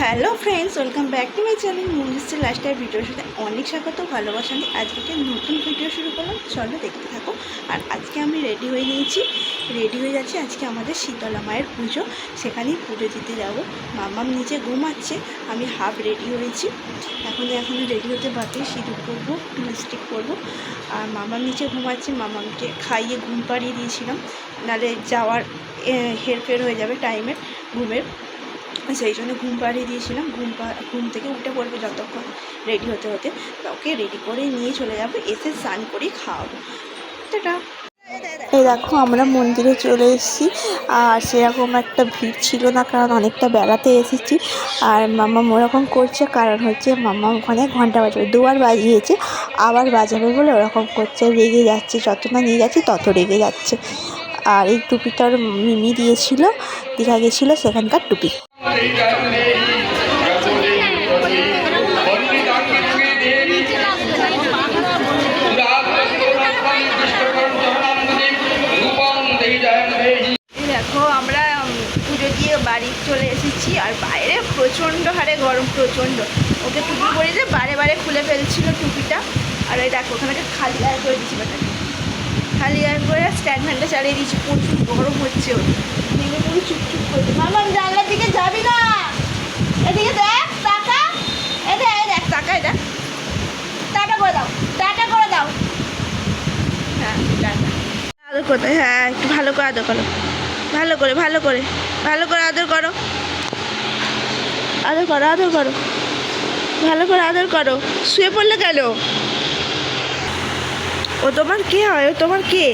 Hello friends, welcome back to my channel মুভিস্টের লাস্টের ভিডিওর সাথে অনেক স্বাগত, ভালোবাসা নিয়ে। আজকে একটা নতুন ভিডিও শুরু করলাম। চলো দেখতে থাকো। আর আজকে আমি রেডি হয়ে নিয়েছি। রেডি হয়ে যাচ্ছি আজকে আমাদের শীতলা মায়ের পুজো। সেখানেই পুজো দিতে যাব। মামাম নিচে ঘুমাচ্ছে, আমি হাফ রেডি হয়েছি। এখন এখন রেডি হতে বাকি, সিঁদুর করব লিপস্টিক করব আর মামার নিচে ঘুমাচ্ছে, মামামকে খাইয়ে ঘুম পাড়িয়ে দিয়েছিলাম। নালে যাওয়ার হেরফের হয়ে যাবে টাইমের ঘুমের। সেই জন্য ঘুম পাড়িয়ে দিয়েছিলাম। ঘুম ঘুম থেকে উঠে পড়বে যতক্ষণ রেডি হতে হতে। ওকে রেডি করে নিয়ে চলে যাব, এসে স্নান করে খাওয়াবো। টাটা। এই দেখো, আমরা মন্দিরে চলে এসেছি। আর সেরকম একটা ভিড় ছিল না, কারণ অনেকটা বেলাতে এসেছি। আর মামা ওরকম করছে, কারণ হচ্ছে মামা ওখানে ঘণ্টা বাজাবে। দুবার বাজিয়েছে, আবার বাজাবে বলে ওরকম করছে। রেগে যাচ্ছে, যত না নিয়ে যাচ্ছি, তত রেগে যাচ্ছে। আর এই টুপিটার মিমি দিয়েছিল, দীঘা গেছিল, সেখানকার টুপি। আমরা পুজো দিয়ে বাড়ি চলে এসেছি আর বাইরে প্রচণ্ড হারে গরম, প্রচণ্ড। ওকে টুপি পরে যে বারে বারে খুলে ফেলছিল টুপিটা। আর ওই দেখো, ওখানে খালি গায়ে করে দিচ্ছি খালি গায়ে করে স্ট্যান্ড ফ্যানটা চালিয়ে দিচ্ছি প্রচুর গরম হচ্ছে ওর। জানলার দিকে যাবি না। এদিকে টাকা। দেখ টাকা এটা করে দাও করে দাও। হ্যাঁ আদর হ্যাঁ একটু ভালো করে আদর করো। ভালো করে ভালো করে ভালো করে আদর করো। আদর করো আদর করো। ভালো করে আদর করো। শুয়ে পড়লে ও তোমার কে হয়? ও তোমার কে?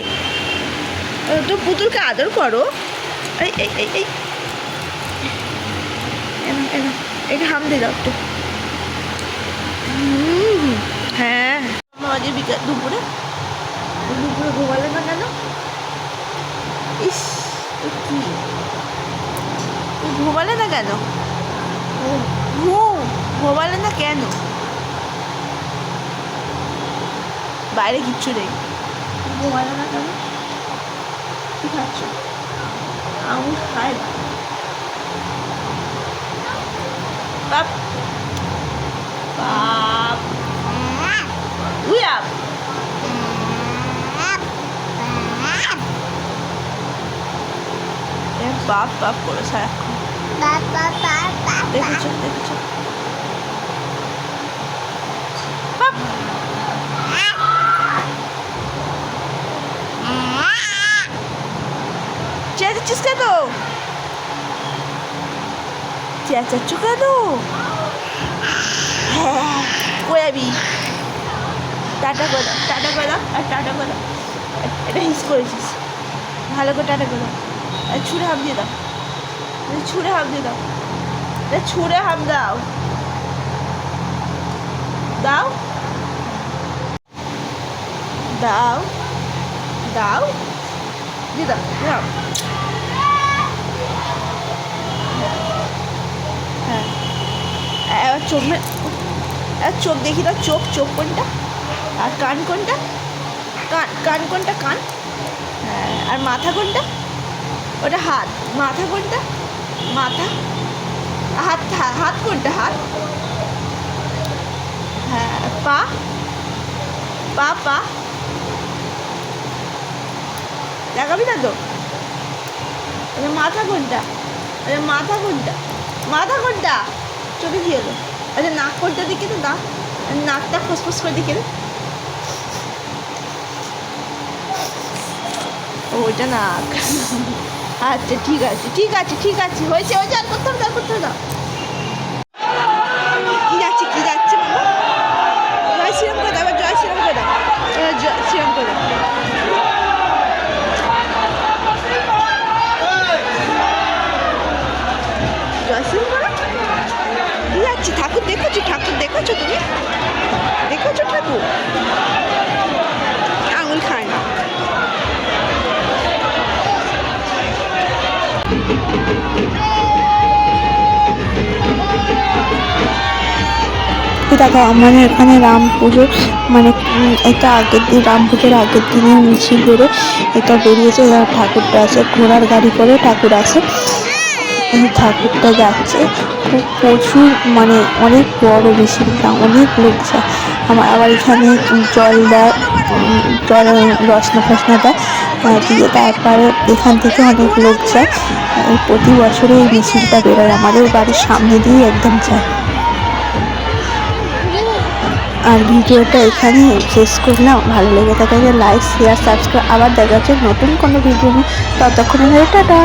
তো পুতুলকে আদর করো। এই এই এই এই। এনো এনো, এটা হাম দিয়ে দাও একটু। হ্যাঁ। মাঝে বিকাল দুপুরে দুপুরে ঘুমালে না কেন? ইস কি? ঘুমালে না কেন? ঘুম, ঘুমালে না কেন? বাইরে কিচ্ছু নেই। ঘুমালে না কেন? কি খাচ্ছ? không? Phải. Bắp. Bắp. Quý à. Bắp bắp của nó sao? Bắp bắp bắp bắp để cho để cho bắp. চেঁচাচ্ছিস কেন চেঁচাচ্ছ কেন হ্যাঁ কয়াবি টাটা করে টাটা করে আর টাটা করে এটা হিস করেছিস ভালো করে টাটা করে আর ছুঁড়ে হাম দিয়ে দাও ছুঁড়ে হাম দিয়ে দাও এটা ছুঁড়ে হাম দাও দাও দাও দাও দিয়ে দাও দাও হ্যাঁ। এবার চোখ এবার চোখ দেখি দাও চোখ চোখ কোনটা? আর কান কোনটা? কান কান কোনটা? কান? হ্যাঁ আর মাথা কোনটা? ওটা হাত। মাথা কোনটা? মাথা। হাত হা- হাত কোনটা? হাত। হ্যাঁ পা। পা পা। দেখাবি না তো? মাথা কোনটা? আচ্ছা মাথা কোনটা? মাথা কোনটা? চোখে কি হলো আচ্ছা নাক কোনটা দেখে তো নাক নাকটা ফসফস করে দেখে দে। ওইটা নাক। আচ্ছা ঠিক আছে ঠিক আছে ঠিক আছে। হয়েছে হয়েছে আর করতে হবে না, আর করতে হবে দেখো, আমাদের এখানে রাম পুজো মানে এটা আগের দিন, রাম পুজোর আগের দিনে মিছিল বেরো এটা বেরিয়েছে ঠাকুরটা আছে, ঘোড়ার গাড়ি করে ঠাকুর আছে। এই ঠাকুরটা যাচ্ছে, খুব প্রচুর মানে অনেক বড় মিছিলটা অনেক লোক যায় আমার আবার এখানে জল দেয় জল রসনা ফসনা দেয় দিয়ে তারপরে এখান থেকে অনেক লোক যায়। প্রতি বছরে এই মিছিলটা বেরোয়, আমাদের বাড়ির সামনে দিয়ে একদম যায়। আর ভিডিওটা এখানে শেষ করলাম ভালো লেগে থাকে লাইক শেয়ার সাবস্ক্রাইব আবার দেখা যাচ্ছে নতুন কোনো ভিডিও নিয়ে। ততক্ষণে টাটা।